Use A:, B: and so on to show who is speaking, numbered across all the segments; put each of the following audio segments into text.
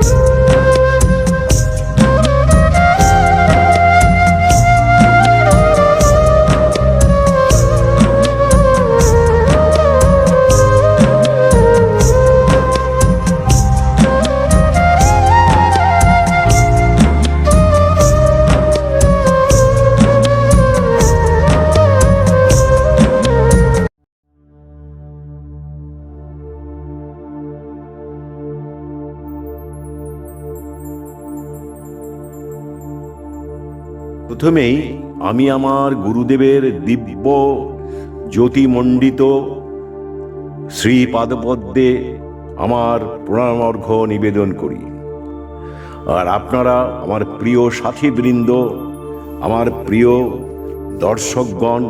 A: Bye. প্রথমেই আমি আমার গুরুদেবের দিব্য জ্যোতিমণ্ডিত শ্রীপাদপদ্মে আমার প্রণামর্ঘ নিবেদন করি। আর আপনারা আমার প্রিয় সাথীবৃন্দ, আমার প্রিয় দর্শকগণ,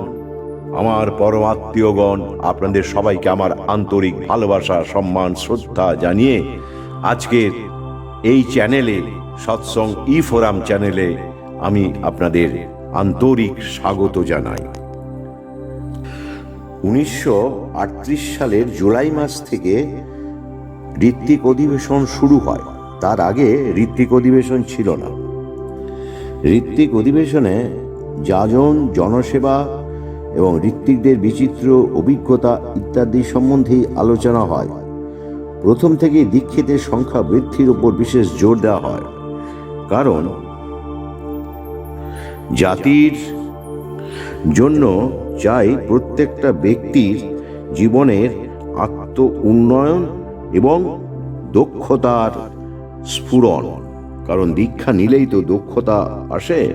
A: আমার পরমাত্মীয়গণ, আপনাদের সবাইকে আমার আন্তরিক ভালোবাসা, সম্মান, শ্রদ্ধা জানিয়ে আজকের এই চ্যানেলে, সৎসং ই ফোরাম চ্যানেলে আমি আপনাদের আন্তরিক স্বাগত জানাই। উনিশশো আটত্রিশ সালের জুলাই মাস থেকে ঋত্বিক অধিবেশন শুরু হয়। তার আগে ঋত্বিক অধিবেশন ছিল না। ঋত্বিক অধিবেশনে যাজন, জনসেবা এবং ঋত্বিকদের বিচিত্র অভিজ্ঞতা ইত্যাদি সম্বন্ধেই আলোচনা হয়। প্রথম থেকে দীক্ষিতের সংখ্যা বৃদ্ধির উপর বিশেষ জোর দেওয়া হয়। কারণ জাতির জন্য চাই প্রত্যেকটা ব্যক্তির জীবনের আত্ম উন্নয়ন এবং দক্ষতার স্ফুরণ। কারণ দীক্ষা নিলেই তো দক্ষতা আসে।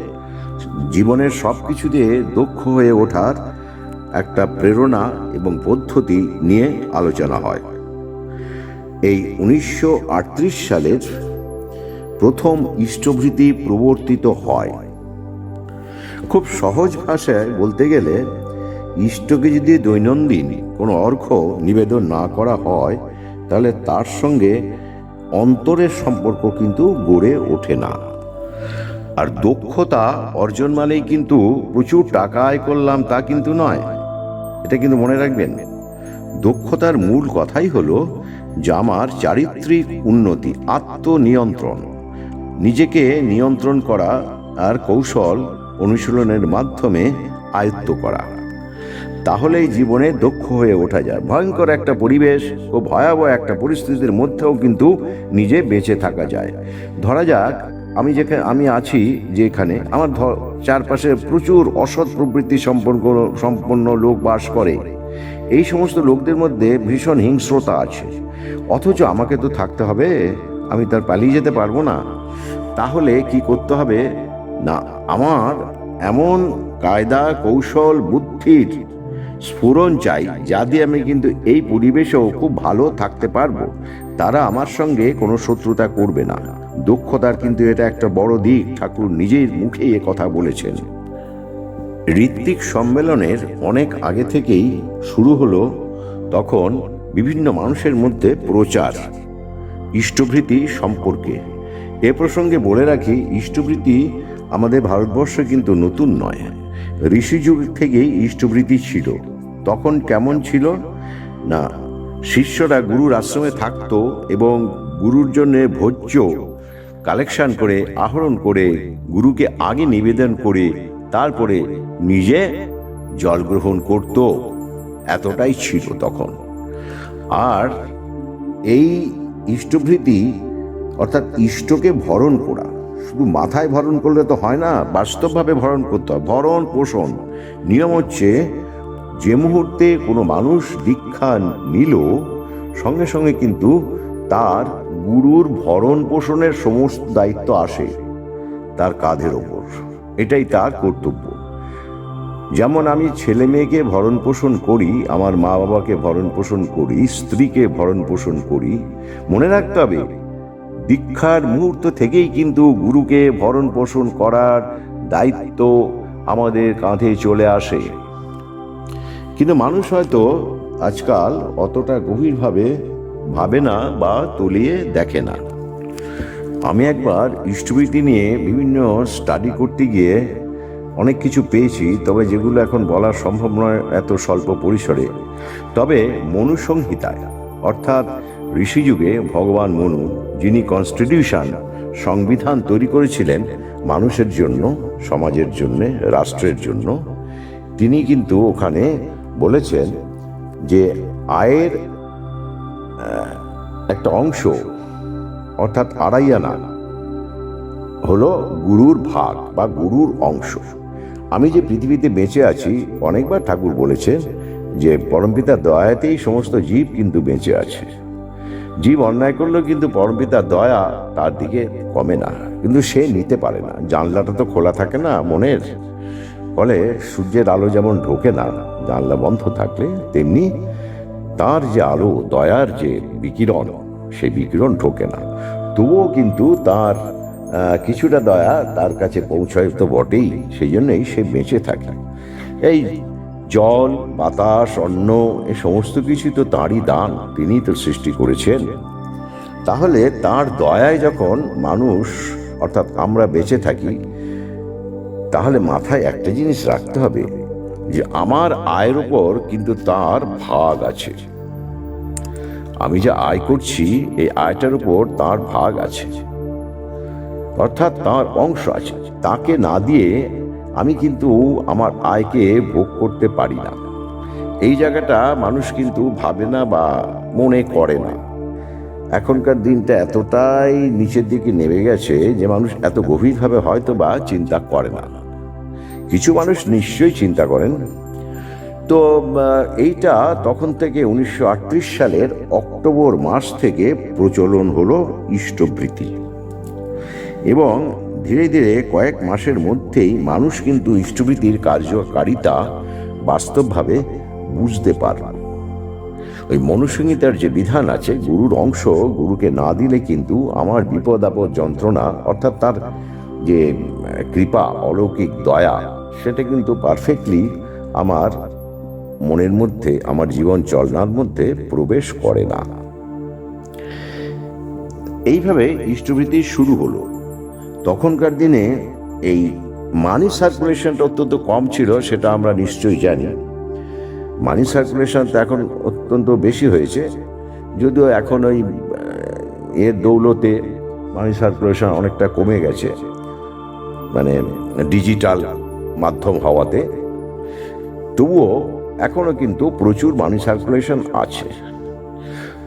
A: জীবনের সব কিছুতে দক্ষ হয়ে ওঠার একটা প্রেরণা এবং পদ্ধতি নিয়ে আলোচনা হয়। এই উনিশশো আটত্রিশ সালের প্রথম ইষ্টভৃতি প্রবর্তিত হয়। খুব সহজ ভাষায় বলতে গেলে, ইষ্টকে যদি দৈনন্দিন কোনো অর্ঘ নিবেদন না করা হয়, তাহলে তার সঙ্গে অন্তরের সম্পর্ক কিন্তু গড়ে ওঠে না। আর দক্ষতা অর্জন মানেই কিন্তু প্রচুর টাকা আয় করলাম তা কিন্তু নয়। এটা কিন্তু মনে রাখবেন। দক্ষতার মূল কথাই হলো যে আমার চারিত্রিক উন্নতি, আত্মনিয়ন্ত্রণ, নিজেকে নিয়ন্ত্রণ করা আর কৌশল অনুশীলনের মাধ্যমে আয়ত্ত করা। তাহলেই জীবনে দক্ষ হয়ে ওঠা যায়। ভয়ঙ্কর একটা পরিবেশ ও ভয়াবহ একটা পরিস্থিতির মধ্যেও কিন্তু নিজে বেঁচে থাকা যায়। ধরা যাক, আমি যেখানে আমি আছি যেখানে। আমার চারপাশে প্রচুর অসৎ প্রবৃত্তি সম্পর্ক, সম্পন্ন লোক বাস করে। এই সমস্ত লোকদের মধ্যে ভীষণ হিংস্রতা আছে। অথচ আমাকে তো থাকতে হবে। আমি তার পালিয়ে যেতে পারব না। তাহলে কি করতে হবে? না, আমার এমন কায়দা, কৌশল, বুদ্ধির স্ফুরণ চাই যা দিয়ে আমি কিন্তু এই পরিবেশেও খুব ভালো থাকতে পারব। তারা আমার সঙ্গে কোনো শত্রুতা করবে না। দক্ষতার কিন্তু এটা একটা বড় দিক, ঠাকুর নিজের মুখে এ কথা বলেছেন। ঋত্বিক সম্মেলনের অনেক আগে থেকেই শুরু হলো, তখন বিভিন্ন মানুষের মধ্যে প্রচার, ইষ্টভৃতি সম্পর্কে। এ প্রসঙ্গে বলে রাখি, ইষ্টভৃতি আমাদের ভারতবর্ষ কিন্তু নতুন নয়। ঋষি যুগ থেকেই ইষ্টভৃতি ছিল। তখন কেমন ছিল? না, শিষ্যরা গুরুর আশ্রমে থাকতো এবং গুরুর জন্য ভোজ্য কালেকশন করে, আহরণ করে, গুরুকে আগে নিবেদন করে, তারপরে নিজে জল গ্রহণ করত। এতটাই ছিল তখন। আর এই ইষ্টভৃতি অর্থাৎ ইষ্টকে ভরণ করা শুধু মাথায় ভরণ করলে তো হয় না, বাস্তবভাবে ভরণ করতে হয়। ভরণ পোষণ। নিয়ম হচ্ছে, যে মুহূর্তে কোনো মানুষ দীক্ষা নিল, সঙ্গে সঙ্গে কিন্তু তার গুরুর ভরণ পোষণের সমস্ত দায়িত্ব আসে তার কাঁধের ওপর। এটাই তার কর্তব্য। যেমন আমি ছেলে মেয়েকে ভরণ পোষণ করি, আমার মা বাবাকে ভরণ পোষণ করি, স্ত্রীকে ভরণ পোষণ করি, মনে রাখতে হবে দীক্ষার মুহূর্ত থেকেই কিন্তু গুরুকে ভরণ পোষণ করার দায়িত্ব আমাদের কাঁধে চলে আসে। কিন্তু মানুষ হয়তো আজকাল অতটা গভীরভাবে ভাবে না বা তলিয়ে দেখে না। আমি একবার ইষ্টভীতি নিয়ে বিভিন্ন স্টাডি করতে গিয়ে অনেক কিছু পেয়েছি, তবে যেগুলো এখন বলা সম্ভব নয় এত স্বল্প পরিসরে। তবে মনুসংহিতায়, অর্থাৎ ঋষিযুগে ভগবান মনু, যিনি কনস্টিটিউশন সংবিধান তৈরি করেছিলেন, মানুষের জন্য, সমাজের জন্য, রাষ্ট্রের জন্য, তিনি কিন্তু ওখানে বলেছেন যে আয়ের একটা অংশ, অর্থাৎ আড়াইয়ানা, হলো গুরুর ভাগ বা গুরুর অংশ। আমি যে পৃথিবীতে বেঁচে আছি, অনেকবার ঠাকুর বলেছেন যে পরমপিতার দয়াতেই সমস্ত জীব কিন্তু বেঁচে আছে। জীব অন্যায় করলেও কিন্তু পরমপিতার দয়া তার দিকে কমে না। কিন্তু সে নিতে পারে না। জানলাটা তো খোলা থাকে না মনের। ফলে সূর্যের আলো যেমন ঢোকে না, জানলা বন্ধ থাকলে তেমনি তার যে আলো, দয়ার যে বিকিরণ সেই বিকিরণ ঢোকে না। তবুও কিন্তু তার কিছুটা দয়া তার কাছে পৌঁছয় তো বটেই। সেই জন্যই সে বেঁচে থাকে। এই জল, বাতাস, অন্ন, এ সমস্ত কিছু তো তাঁরই দান তিনিই তো সৃষ্টি করেছেন। তাহলে তার দয়ায় যখন মানুষ, অর্থাৎ আমরা বেঁচে থাকি, তাহলে মাথায় একটা জিনিস রাখতে হবে, যে আমার আয়ের উপর কিন্তু তার ভাগ আছে। আমি যে আয় করছি, এই আয়টার উপর তার ভাগ আছে। অর্থাৎ তার অংশ আছে। তাকে না দিয়ে আমি কিন্তু আমার আয়কে ভোগ করতে পারি না। এই জায়গাটা মানুষ কিন্তু ভাবে না বা মনে করে না। এখনকার দিনটা এতটাই নিচের দিকে নেমে গেছে যে মানুষ এত গভীরভাবে হয়তো বা চিন্তা করে না। কিছু মানুষ নিশ্চয়ই চিন্তা করেন। তো এইটা তখন থেকে উনিশশো আটত্রিশ সালের অক্টোবর মাস থেকে প্রচলন হলো ইষ্টবৃত্তি। এবং ধীরে ধীরে কয়েক মাসের মধ্যেই মানুষ কিন্তু ইষ্টবৃত্তির কার্যকারিতা বাস্তবভাবে বুঝতে পারল। ওই মনুসংহিতার যে বিধান আছে, গুরুর অংশ গুরুকে না দিলে কিন্তু আমার বিপদ আপদ যন্ত্রণা, অর্থাৎ তার যে কৃপা, অলৌকিক দয়া, সেটা কিন্তু পারফেক্টলি আমার মনের মধ্যে, আমার জীবন চলনার মধ্যে প্রবেশ করে না। এইভাবে ইষ্টবৃত্তি শুরু হলো। তখনকার দিনে এই মানি সার্কুলেশনটা অত্যন্ত কম ছিল, সেটা আমরা নিশ্চয়ই জানি। মানি সার্কুলেশন তো এখন অত্যন্ত বেশি হয়েছে। যদিও এখন ওই এর দৌলতে মানি সার্কুলেশন অনেকটা কমে গেছে মানে ডিজিটাল মাধ্যম হওয়াতে। তবুও এখনও কিন্তু প্রচুর মানি সার্কুলেশন আছে।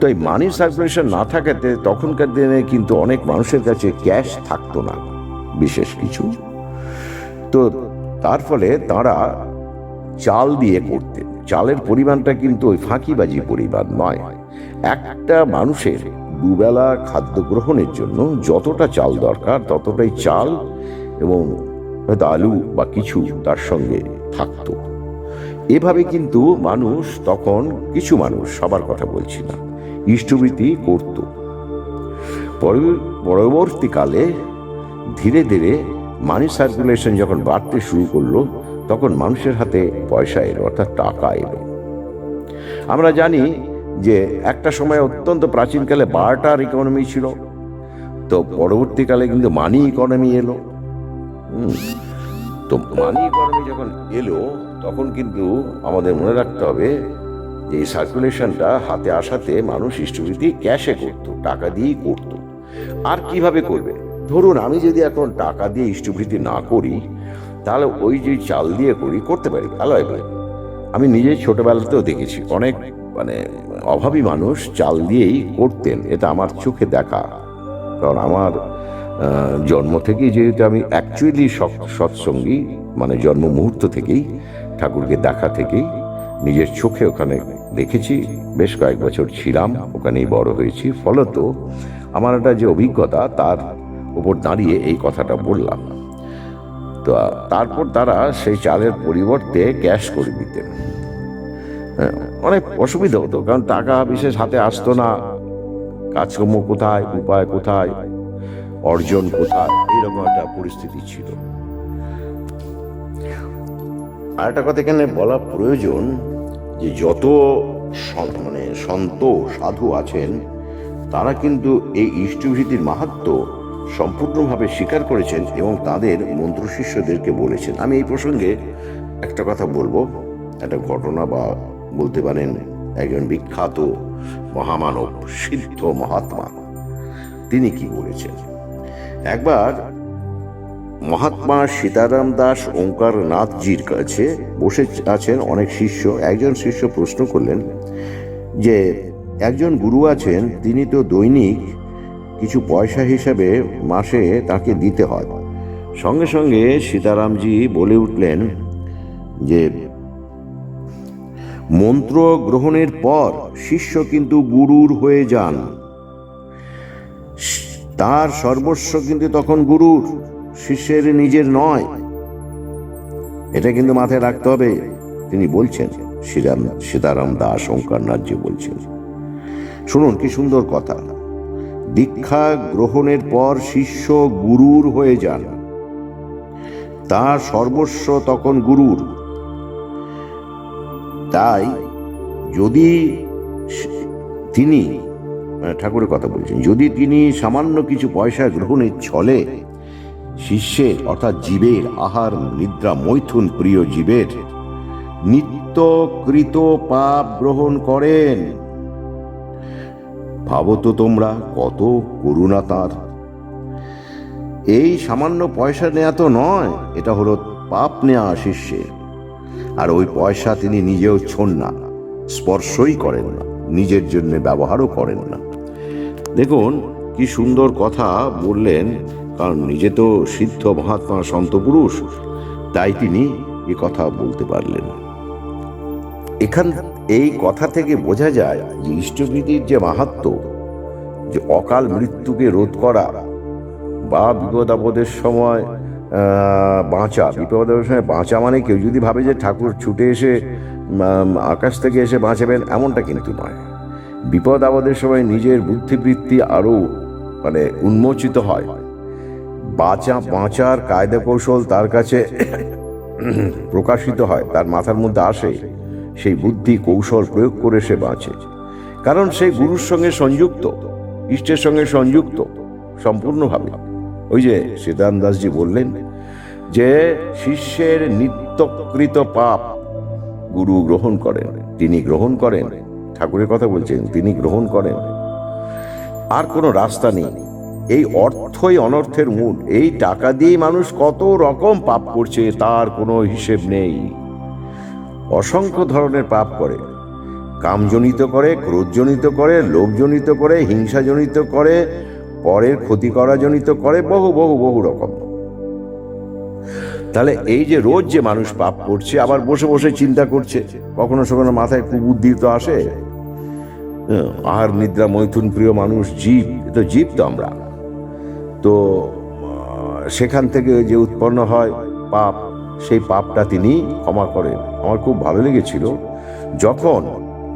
A: তো মানি সার্কুলেশন না থাকাতে তখনকার দিনে কিন্তু অনেক মানুষের কাছে ক্যাশ থাকতো না, বিশেষ কিছু। তো তার ফলে তারা চাল দিয়ে করতেন চালের পরিমাণটা কিন্তু ওই ফাঁকিবাজি পরিমাণ নয়। একটা মানুষের দুবেলা খাদ্য গ্রহণের জন্য যতটা চাল দরকার, ততটাই চাল এবং আলু বা কিছু তার সঙ্গে থাকতো। এভাবে কিন্তু মানুষ তখন, কিছু মানুষ, সবার কথা বলছি না। ইষ্টবৃত্তি করত। পরবর্তীকালে ধীরে ধীরে মানি সার্কুলেশন যখন বাড়তে শুরু করল, তখন মানুষের হাতে পয়সা এলো, অর্থাৎ টাকা এলো। আমরা জানি যে একটা সময় অত্যন্ত প্রাচীনকালে বার্টার ইকোনমি ছিল, তো পরবর্তীকালে কিন্তু মানি ইকোনমি এলো। তো মানি ইকোনমি যখন এলো, তখন কিন্তু আমাদের মনে রাখতে হবে এই সার্কুলেশনটা হাতে আসাতে মানুষ ইষ্টবৃত্তি ক্যাশে করতো, টাকা দিয়েই করতো। আর কীভাবে করবে? ধরুন, আমি যদি এখন টাকা দিয়ে ইষ্টবৃত্তি না করি, তাহলে ওই যে চাল দিয়ে করি, করতে পারি, ভালো হয় ভাই। আমি নিজে ছোটবেলাতেও দেখেছি, অনেক মানে অভাবী মানুষ চাল দিয়েই করতেন, এটা আমার চোখে দেখা। কারণ আমার জন্ম থেকেই যেহেতু আমি অ্যাকচুয়ালি সৎসঙ্গী মানে জন্ম মুহূর্ত থেকেই, ঠাকুরকে দেখা থেকেই নিজের চোখে ওখানে দেখেছি বেশ কয়েক বছর ছিলাম ওখানেই বড় হয়েছি। ফলত আমার একটা যে অভিজ্ঞতা তার উপর দাঁড়িয়ে এই কথাটা বললাম। তো তারপর তারা সেই চালের পরিবর্তে ক্যাশ করে দিতেন। হ্যাঁ, অনেক অসুবিধা হতো কারণ টাকা বিশেষ হাতে আসতো না। কাজকর্ম কোথায় উপায় কোথায় অর্জন কোথায় এইরকম একটা পরিস্থিতি ছিল। আর একটা কথা এখানে বলা প্রয়োজন যে যত মানে সন্ত সাধু আছেন, তারা কিন্তু এই ইষ্টভীতির মাহাত্ম সম্পূর্ণভাবে স্বীকার করেছেন এবং তাদের মন্ত্র শিষ্যদেরকে বলেছেন। আমি এই প্রসঙ্গে একটা কথা বলব। একটা ঘটনা বা বলতে পারেন একজন বিখ্যাত মহামানব, সিদ্ধ মহাত্মা। তিনি কি বলেছেন? একবার মহাত্মা সীতারাম দাস ওঙ্কার নাথজির কাছে বসে আছেন অনেক শিষ্য। একজন শিষ্য প্রশ্ন করলেন যে, একজন গুরু আছেন, তিনি তো দৈনিক কিছু পয়সা হিসাবে মাসে তাকে দিতে হয়। সঙ্গে সঙ্গে সীতারামজি বলে উঠলেন যে, মন্ত্র গ্রহণের পর শিষ্য কিন্তু গুরুর হয়ে যান। তার সর্বস্ব কিন্তু তখন গুরুর। শিষ্যের নিজের নয়। এটা কিন্তু মাথায় রাখতে হবে। তিনি বলছেন শ্রীরাম সীতারাম দাস ওঙ্কারনাথজি বলছেন। শুনুন, কি সুন্দর কথা। দীক্ষা গ্রহণের পর শিষ্য গুরুর হয়ে যান। তার সর্বস্ব তখন গুরুর। তাই যদি তিনি ঠাকুরের কথা বলছেন, যদি তিনি সামান্য কিছু পয়সা গ্রহণের ছলে শিষ্যের, অর্থাৎ জীবের আহার, নিদ্রা, মৈথুন, প্রিয় জীবের। নিত্যকৃত পাপ গ্রহণ করেন। ভাবো তো তোমরা, কত করুণা তার। এই সামান্য পয়সা নেয়া তো নয়, এটা হলো পাপ নেয়া শিষ্যের। আর ওই পয়সা তিনি নিজেও ছোন না, স্পর্শই করেন না, নিজের জন্য ব্যবহারও করেন না। দেখুন, কি সুন্দর কথা বললেন কারণ নিজে তো সিদ্ধ মহাত্মা সন্ত পুরুষ, তাই তিনি এ কথা বলতে পারলেন। এখান এই কথা থেকে বোঝা যায় যে ইষ্টভীতির যে মাহাত্ম, যে অকাল মৃত্যুকে রোধ করা বা বিপদ আপদের সময় বাঁচা, বিপদ আপদের সময় বাঁচা মানে কেউ যদি ভাবে যে ঠাকুর ছুটে এসে আকাশ থেকে এসে বাঁচাবেন, এমনটা কিন্তু নয়। বিপদ আপদের সময় নিজের বুদ্ধিবৃত্তি আরও মানে উন্মোচিত হয়। বাঁচা, বাঁচার কায়দা কৌশল তার কাছে প্রকাশিত হয়, তার মাথার মধ্যে আসে, সেই বুদ্ধি, কৌশল প্রয়োগ করে সে বাঁচে। কারণ সেই গুরুর সঙ্গে সংযুক্ত, ইষ্টের সঙ্গে সংযুক্ত, সম্পূর্ণভাবে। ওই যে সীতারাম দাসজি বললেন যে, শিষ্যের নিত্যকৃত পাপ গুরু গ্রহণ করেন, তিনি গ্রহণ করেন। ঠাকুরের কথা বলছেন, তিনি গ্রহণ করেন। আর কোনো রাস্তা নেই। এই অর্থই অনর্থের মূল। এই টাকা দিয়ে মানুষ কত রকম পাপ করছে তার কোনো হিসেব নেই। অসংখ্য ধরনের পাপ করে। কামজনিত করে, ক্রোধজনিত করে, লোভজনিত করে, হিংসাজনিত করে, পরের ক্ষতি করা জনিত করে, বহু বহু বহু রকম। তাহলে এই যে রোজ যে মানুষ পাপ করছে, আবার বসে বসে চিন্তা করছে, কখনো সখনো মাথায় কুবুদ্ধি তো আসে? আহার, নিদ্রা, মৈথুন প্রিয় মানুষ, জীব তো জীব তো আমরা। তো সেখান থেকে যে উৎপন্ন হয় পাপ, সেই পাপটা তিনি ক্ষমা করেন। আমার খুব ভালো লেগেছিল। যখন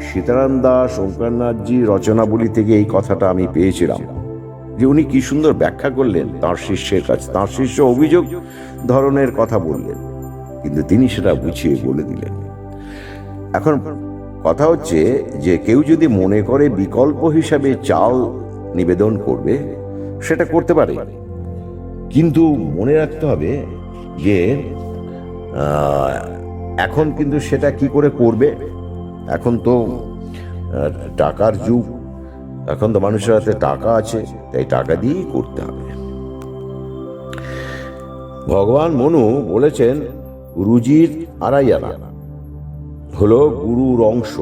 A: সীতারাম দাস ওঙ্কারনাথজি রচনাবলী থেকে এই কথাটা আমি পেয়েছিলাম, যে উনি কি সুন্দর ব্যাখ্যা করলেন, তার শিষ্যের কাছে, তার শিষ্য অভিযোগ ধরনের কথা বললেন, কিন্তু তিনি সেটা বুঝিয়ে বলে দিলেন। এখন কথা হচ্ছে যে, কেউ যদি মনে করে বিকল্প হিসাবে চাল নিবেদন করবে সেটা করতে পারে। কিন্তু মনে রাখতে হবে যে এখন কিন্তু সেটা কি করে করবে? এখন তো টাকার যুগ। এখন তো মানুষের হাতে টাকা আছে, তাই টাকা দিয়েই করতে হবে। ভগবান মনু বলেছেন, রুজির আড়াই আনা হলো গুরুর অংশ।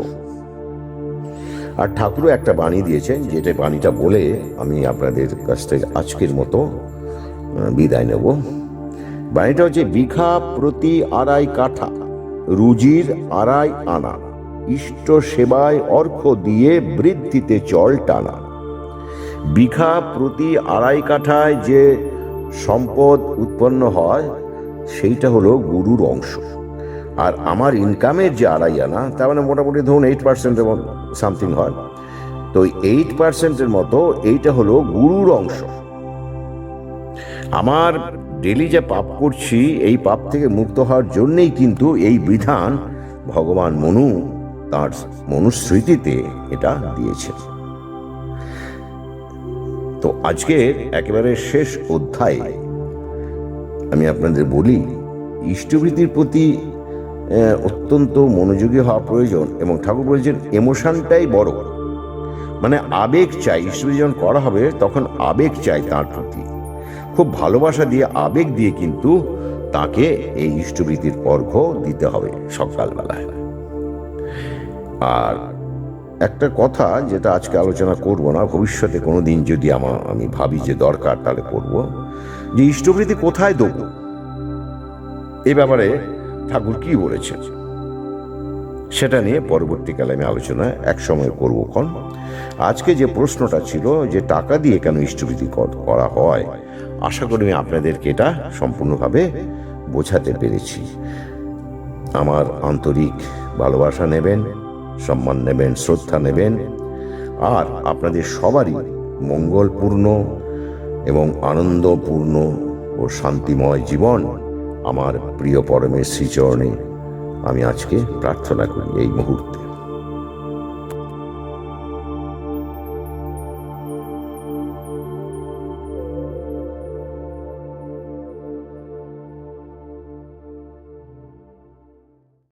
A: আর ঠাকুরও একটা বাণী দিয়েছেন যেটা বাণীটা বলে আমি আপনাদের কাছ থেকে আজকের মতো বিদায় নেব। বাণীটা হচ্ছে বিঘা প্রতি আড়াই কাঠা, রুজির আড়াই আনা, ইষ্ট সেবায় অর্ঘ দিয়ে বৃদ্ধিতে চল টানা। বিঘা প্রতি আড়াই কাঠায় যে সম্পদ উৎপন্ন হয়, সেইটা হলো গুরুর অংশ। আর আমার ইনকামের যে আড়াই আনা, তার মানে মোটামুটি ধরুন এইট পার্সেন্টের মতো। সামথিং হয়। তো এইট পার্সেন্টের মতো এইটা হলো গুরুর অংশ। আমার ডেলি যে পাপ করছি, এই পাপ থেকে মুক্ত হওয়ার জন্যেই কিন্তু এই বিধান ভগবান মনু তার মনুস্মৃতিতে এটা দিয়েছে তো আজকের একেবারে শেষ অধ্যায়ে আমি আপনাদের বলি ইষ্টভীতির প্রতি অত্যন্ত মনোযোগী হওয়া প্রয়োজন এবং ঠাকুর বলেছেন, এমোশনটাই বড়। মানে আবেগ চাই ইষ্টবৃত্তি যখন করা হবে, তখন আবেগ চাই তার প্রতি। খুব ভালোবাসা দিয়ে, আবেগ দিয়ে কিন্তু তাকে এই ইষ্টবৃত্তির অর্ঘ্য দিতে হবে সকালবেলায়। আর একটা কথা যেটা আজকে আলোচনা করব না, ভবিষ্যতে কোনো দিন যদি আমার আমি ভাবি যে দরকার, তাহলে করব। যে ইষ্টবৃত্তি কোথায় দেবো? এ ব্যাপারে ঠাকুর কি বলেছেন? সেটা নিয়ে পরবর্তীকালে আমি আলোচনা এক সময় করব ক্ষণ আজকে যে প্রশ্নটা ছিল যে টাকা দিয়ে কেন ইষ্টবৃত্তি কর- করা হয়, আশা করি আমি আপনাদেরকে এটা সম্পূর্ণভাবে বোঝাতে পেরেছি। আমার আন্তরিক ভালোবাসা নেবেন, সম্মান নেবেন, শ্রদ্ধা নেবেন, আর আপনাদের সবারই মঙ্গলপূর্ণ এবং আনন্দপূর্ণ ও শান্তিময় জীবন আমার প্রিয় পরমের শ্রীচরণে আমি আজকে প্রার্থনা করি এই মুহূর্তে।